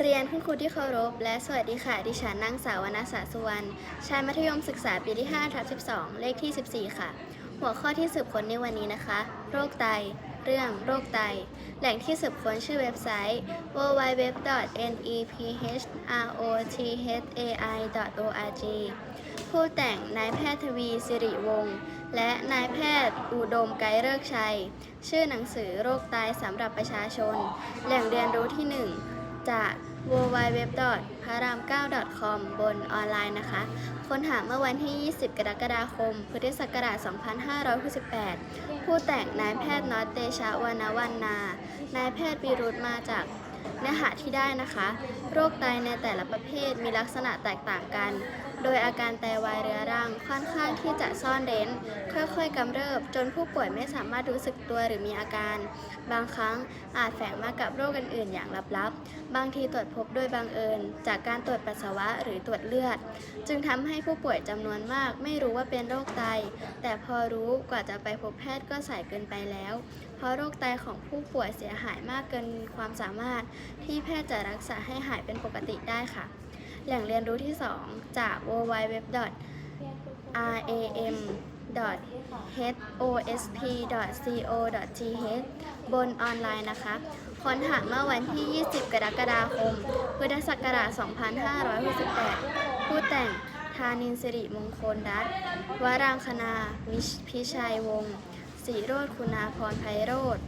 เรียนคุณครูที่เคารพ และสวัสดีค่ะ ดิฉันนางสาววรรณสาสุวรรณชายมัธยมศึกษาปีที่5ทับ12 เลขที่ 14 ค่ะ หัวข้อที่สืบค้นในวันนี้นะคะ โรคไต เรื่องโรคไต แหล่งที่สืบค้นชื่อเว็บไซต์ www.nephrothai.org ผู้แต่งนายแพทย์ทวีสิริวงศ์และนายแพทย์อุดมไกรเลิกชัย ชื่อหนังสือโรคไตสำหรับประชาชน แหล่งเรียนรู้ที่ 1 จาก www. พระราม 9.com บนออนไลน์นะคะ ค้นหาเมื่อวันที่ 20 กรกฎาคม พุทธศักราช 2568 ผู้แต่งนายแพทย์น็อตเตชะวานวันนา นายแพทย์วิรุธมาจากเนื้อหาที่ได้นะคะ โรคไตในแต่ละประเภทมีลักษณะแตกต่างกัน โดยอาการไตวายเรื้อรังค่อนข้างที่จะซ่อนเร้น ค่อยๆกำเริบ จนผู้ป่วยไม่สามารถรู้สึกตัวหรือมีอาการ บางครั้งอาจแฝงมากับโรคอื่นๆ อย่างลับๆ บางทีตรวจพบโดยบังเอิญ จากการตรวจปัสสาวะหรือตรวจเลือด จึงทำให้ผู้ป่วยจำนวนมาก ไม่รู้ว่าเป็นโรคไต แต่พอรู้กว่าจะไปพบแพทย์ก็สายเกินไปแล้ว เพราะโรคไตของผู้ป่วยเสียหายมากเกินความสามารถที่แพทย์จะรักษาให้หายเป็นปกติได้ค่ะ แหล่งเรียนรู้ที่ 2 จาก www.ram.hosp.co.th บนออนไลน์นะคะ ค้นหาเมื่อวันที่ 20 กรกฎาคม พุทธศักราช 2568 ผู้แต่ง ธานินสิริมงคลรัตน์วรางคณา วิชพิชัยวงศ์ ศรีโรธคุณาพรไพโรธ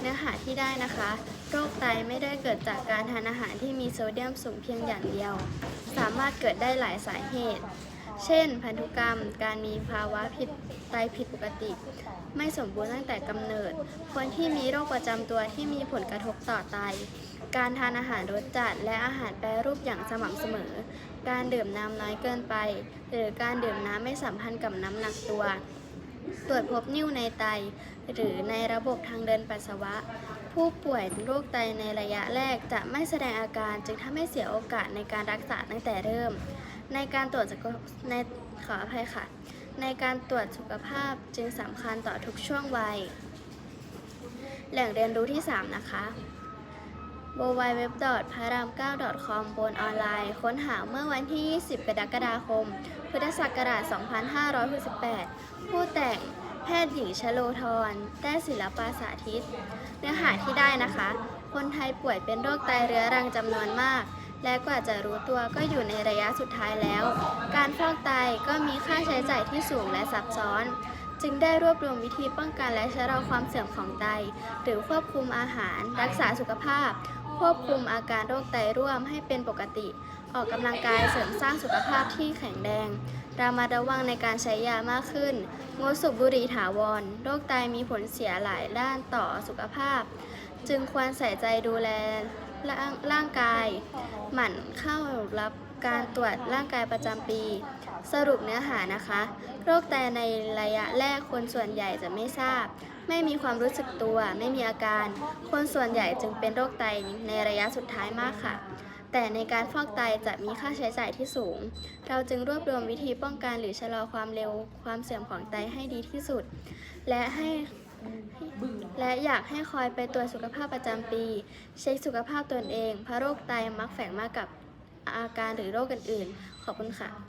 เนื้อหาที่ได้นะคะ โรคไตไม่ได้เกิดจากการทานอาหารที่มีโซเดียมสูงเพียงอย่างเดียว สามารถเกิดได้หลายสาเหตุ เช่น พันธุกรรม การมีภาวะผิดไตผิดปกติ ไม่สมบูรณ์ตั้งแต่กำเนิด คนที่มีโรคประจำตัวที่มีผลกระทบต่อไต การทานอาหารรสจัดและอาหารแปรรูปอย่างสม่ำเสมอ การดื่มน้ำน้อยเกินไป หรือการดื่มน้ำไม่สัมพันธ์กับน้ำหนักตัว ตรวจพบนิ่วในไต หรือในระบบทางเดินปัสสาวะ ผู้ป่วยโรคไตในระยะแรกจะไม่แสดงอาการจึงทำให้เสียโอกาสในการรักษาตั้งแต่เริ่ม ในการตรวจสุขในขออภัยค่ะ ในการตรวจสุขภาพจึงสำคัญต่อทุกช่วงวัย แหล่งเรียนรู้ที่ 3 นะคะ w w w พาราม 9.com บนออนไลน์ ค้นหาเมื่อวันที่ 20 กรกฎาคม พุทธศักราช 2568 ผู้แต่งแพทย์หญิงชโลธรแต้ศิลปาสาธิต เนื้อหาที่ได้นะคะ คนไทยป่วยเป็นโรคไตเรื้อรังจำนวนมาก และกว่าจะรู้ตัวก็อยู่ในระยะสุดท้ายแล้ว การฟอกไตก็มีค่าใช้จ่ายที่สูงและซับซ้อน จึงได้รวบรวมวิธีป้องกันและชะลอความเสื่อมของไต หรือควบคุมอาหาร รักษาสุขภาพ ควบคุมอาการโรคไตร่วมให้เป็นปกติ ออกกำลังกายเสริมสร้างสุขภาพที่แข็งแรงระมัดระวังในการใช้ยามากขึ้น งดสูบบุหรี่ถาวร โรคไตมีผลเสียหลายด้านต่อสุขภาพ จึงควรใส่ใจดูแลร่างร่างกาย หมั่นเข้ารับ การตรวจร่างกายประจำปี สรุปเนื้อหานะคะ โรคไตในระยะแรกคนส่วนใหญ่จะไม่ทราบ ไม่มีความรู้สึกตัว ไม่มีอาการ คนส่วนใหญ่จึงเป็นโรคไตในระยะสุดท้ายมากค่ะ แต่ในการฟอกไตจะมีค่าใช้จ่ายที่สูง เราจึงรวบรวมวิธีป้องกันหรือชะลอความเร็ว ความเสื่อมของไตให้ดีที่สุด และให้และอยากให้คอยไปตรวจสุขภาพประจำปี เช็คสุขภาพตนเองเพราะโรคไตมักแฝงมากับ อาการหรือโรคอื่นๆ ขอบคุณค่ะ